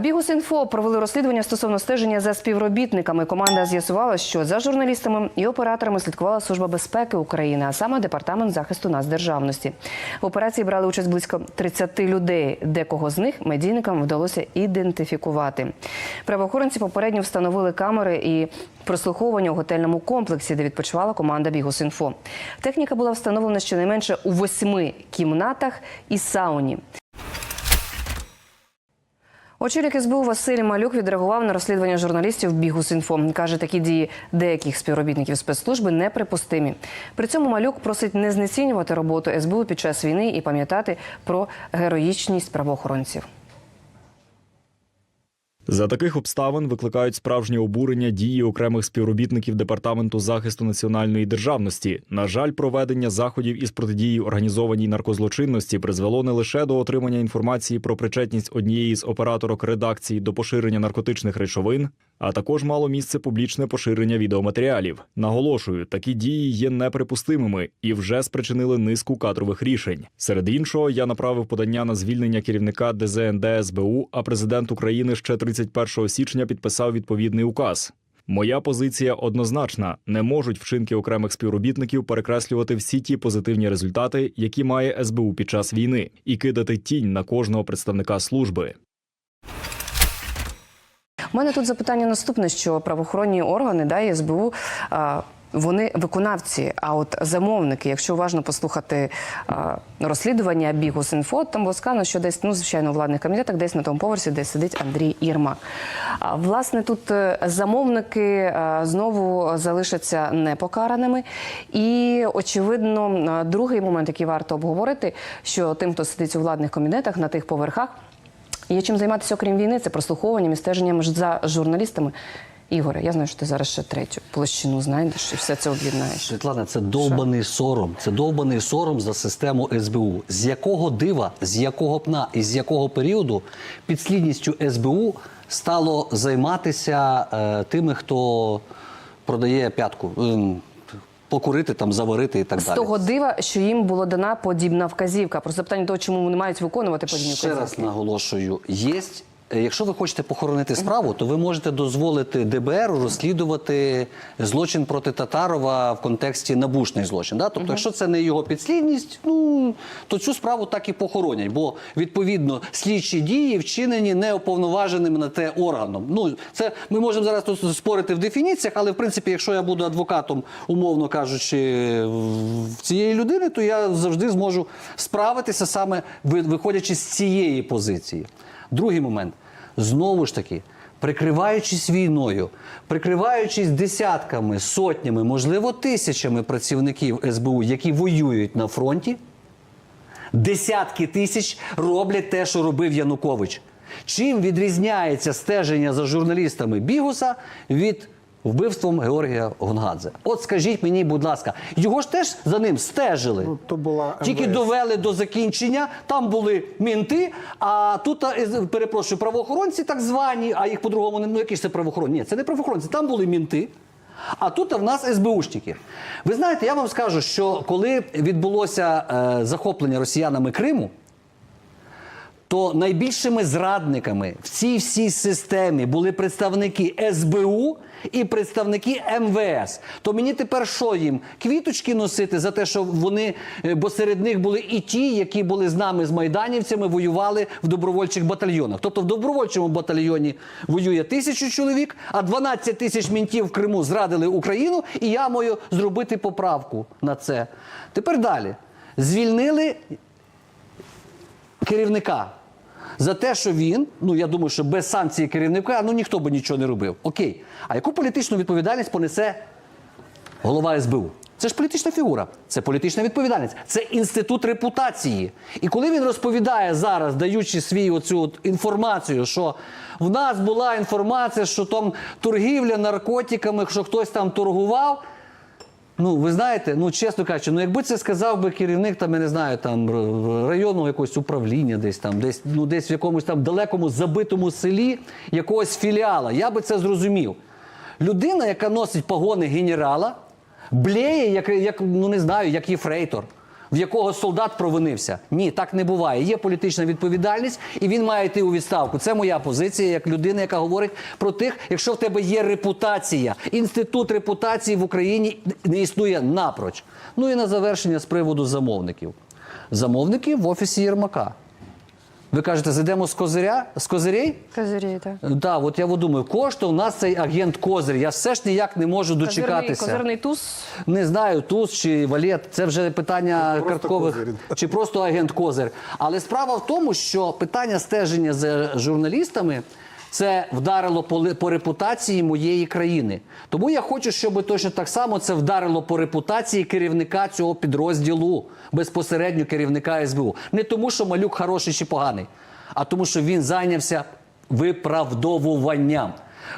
Бігус.Інфо провели розслідування стосовно стеження за співробітниками. Команда з'ясувала, що за журналістами і операторами слідкувала Служба безпеки України, а саме департамент захисту нацдержавності. В операції брали участь близько 30 людей. Декого з них медійникам вдалося ідентифікувати. Правоохоронці попередньо встановили камери і прослуховування у готельному комплексі, де відпочивала команда Бігус.Інфо. Техніка була встановлена щонайменше у восьми кімнатах і сауні. Очільник СБУ Василь Малюк відреагував на розслідування журналістів Бігус.Інфо. Каже, такі дії деяких співробітників спецслужби неприпустимі. При цьому Малюк просить не знецінювати роботу СБУ під час війни і пам'ятати про героїчність правоохоронців. За таких обставин викликають справжнє обурення дії окремих співробітників департаменту захисту національної державності. На жаль, проведення заходів із протидії організованій наркозлочинності призвело не лише до отримання інформації про причетність однієї з операторок редакції до поширення наркотичних речовин, а також мало місце публічне поширення відеоматеріалів. Наголошую, такі дії є неприпустимими і вже спричинили низку кадрових рішень. Серед іншого, я направив подання на звільнення керівника ДЗНД СБУ, а президент України ще 31 січня підписав відповідний указ. Моя позиція однозначна: не можуть вчинки окремих співробітників перекреслювати всі ті позитивні результати, які має СБУ під час війни, і кидати тінь на кожного представника служби. У мене тут запитання наступне: що правоохоронні органи да, СБУ. а, Вони виконавці, а от замовники, якщо уважно послухати а, розслідування Бігус.Інфо, там було сказано, що десь, ну звичайно, у владних комітетах, десь на тому поверсі, де сидить Андрій Ірмак. А, власне, тут е, замовники а, знову залишаться непокараними. І очевидно, другий момент, який варто обговорити, що тим, хто сидить у владних комітетах на тих поверхах, Є чим займатися, окрім війни, це прослуховуванням і стеженням за журналістами. Ігоре, я знаю, що ти зараз ще третю площину знайдеш і все це об'єднаєш. Світлана, це довбаний сором. Це довбаний сором за систему СБУ. З якого дива, з якого пна і з якого періоду підслідністю СБУ стало займатися е, тими, хто продає п'ятку, ем, покурити там, заварити і так З далі. того дива, що їм була дана подібна вказівка. Просто питання того, чому вони мають виконувати подібні Ще раз наголошую, є. Якщо ви хочете похоронити справу, то ви можете дозволити ДБР розслідувати злочин проти Татарова в контексті набушний злочин. Да? Тобто, якщо це не його підслідність, ну то цю справу так і похоронять, бо відповідно слідчі дії вчинені неуповноваженим на те органом. Ну це ми можемо зараз тут спорити в дефініціях, але в принципі, якщо я буду адвокатом, умовно кажучи, в цієї людини, то я завжди зможу справитися саме ви- виходячи з цієї позиції. Другий момент знову ж таки. Прикриваючись війною, прикриваючись десятками, сотнями, можливо, тисячами працівників СБУ, які воюють на фронті, десятки тисяч роблять те, що робив Янукович. Чим відрізняється стеження за журналістами Бігуса від вбивством Георгія Гонгадзе? От скажіть мені, будь ласка, його ж теж за ним стежили. Ну, то була Тільки довели до закінчення, там були мінти, а тут, перепрошую, правоохоронці так звані, а їх по-другому не ну які ж це правоохоронці? Ні, це не правоохоронці, там були мінти. А тут в нас СБУшники. Ви знаєте, я вам скажу, що коли відбулося е, захоплення росіянами Криму, то найбільшими зрадниками в цій всій системі були представники СБУ і представники МВС. То мені тепер що їм квіточки носити за те, що вони, е, бо серед них були і ті, які були з нами з майданівцями, воювали в добровольчих батальйонах. Тобто в добровольчому батальйоні воює тисячу чоловік, а 12 тисяч мінтів в Криму зрадили Україну, і я маю зробити поправку на це. Тепер далі. Звільнили керівника. За те, що він, ну я думаю, що без санкції керівника ну ніхто би нічого не робив. Окей. А яку політичну відповідальність понесе голова СБУ? Це ж політична фігура, це політична відповідальність, це інститут репутації. І коли він розповідає зараз, даючи свій оцю от інформацію, що в нас була інформація, що там торгівля наркотиками, що хтось там торгував. Ну, ви знаєте, ну чесно кажучи, ну якби це сказав би керівник, там, я не знаю, там районного якогось управління, десь там, десь, ну, десь в якомусь там далекому забитому селі якогось філіала, я би це зрозумів. Людина, яка носить погони генерала, блеє, як, як ну не знаю, як єфрейтор. В якого солдат провинився. Ні, так не буває. Є політична відповідальність, і він має йти у відставку. Це моя позиція як людина, яка говорить про тих, якщо в тебе є репутація. Інститут репутації в Україні не існує напроч. Ну і на завершення з приводу замовників. Замовники в офісі Єрмака. Ви кажете, зайдемо з козиря з козирей? Козирі, так. Так, от я от думаю, кошти у нас цей агент Козир. Я все ж ніяк не можу дочекатися. козирний туз. Не знаю, туз чи валет, це вже питання Просто карткових козир. чи просто агент Козир. Але справа в тому, що питання стеження за журналістами. Це вдарило по, по репутації моєї країни. Тому я хочу, щоб точно так само це вдарило по репутації керівника цього підрозділу, безпосередньо керівника СБУ. Не тому, що малюк хороший чи поганий, а тому, що він зайнявся виправдовуванням.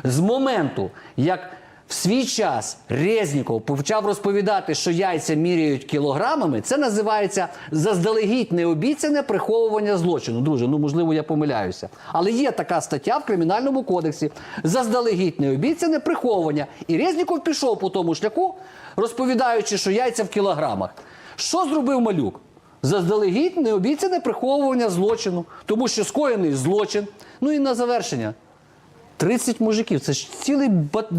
З моменту, як в свій час Резніков почав розповідати, що яйця міряють кілограмами, це називається заздалегідь необіцяне приховування злочину. Друже, ну можливо, я помиляюся. Але є така стаття в кримінальному кодексі: заздалегідь необіцяне приховування. І Резніков пішов по тому шляху, розповідаючи, що яйця в кілограмах. Що зробив малюк? Заздалегідь необіцяне приховування злочину, тому що скоєний злочин. Ну і на завершення. 30 мужиків. Це ж цілий,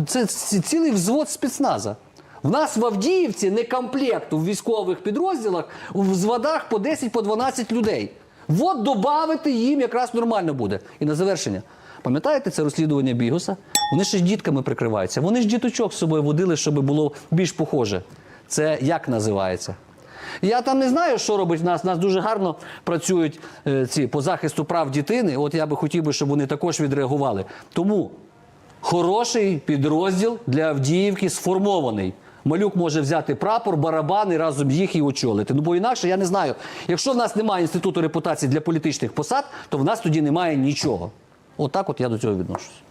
це цілий взвод спецназа. В нас в Авдіївці не комплект у військових підрозділах, в взводах по 10 по 12 людей. От додати їм якраз нормально буде. І на завершення. Пам'ятаєте це розслідування Бігуса? Вони ще ж дітками прикриваються. Вони ж діточок з собою водили, щоб було більш похоже. Це як називається? Я там не знаю, що робить в нас. У нас дуже гарно працюють е, ці по захисту прав дитини. От я би хотів би, щоб вони також відреагували. Тому хороший підрозділ для Авдіївки сформований. Малюк може взяти прапор, барабан і разом їх і очолити. Ну бо інакше я не знаю. Якщо в нас немає інституту репутації для політичних посад, то в нас тоді немає нічого. Отак от я до цього відношусь.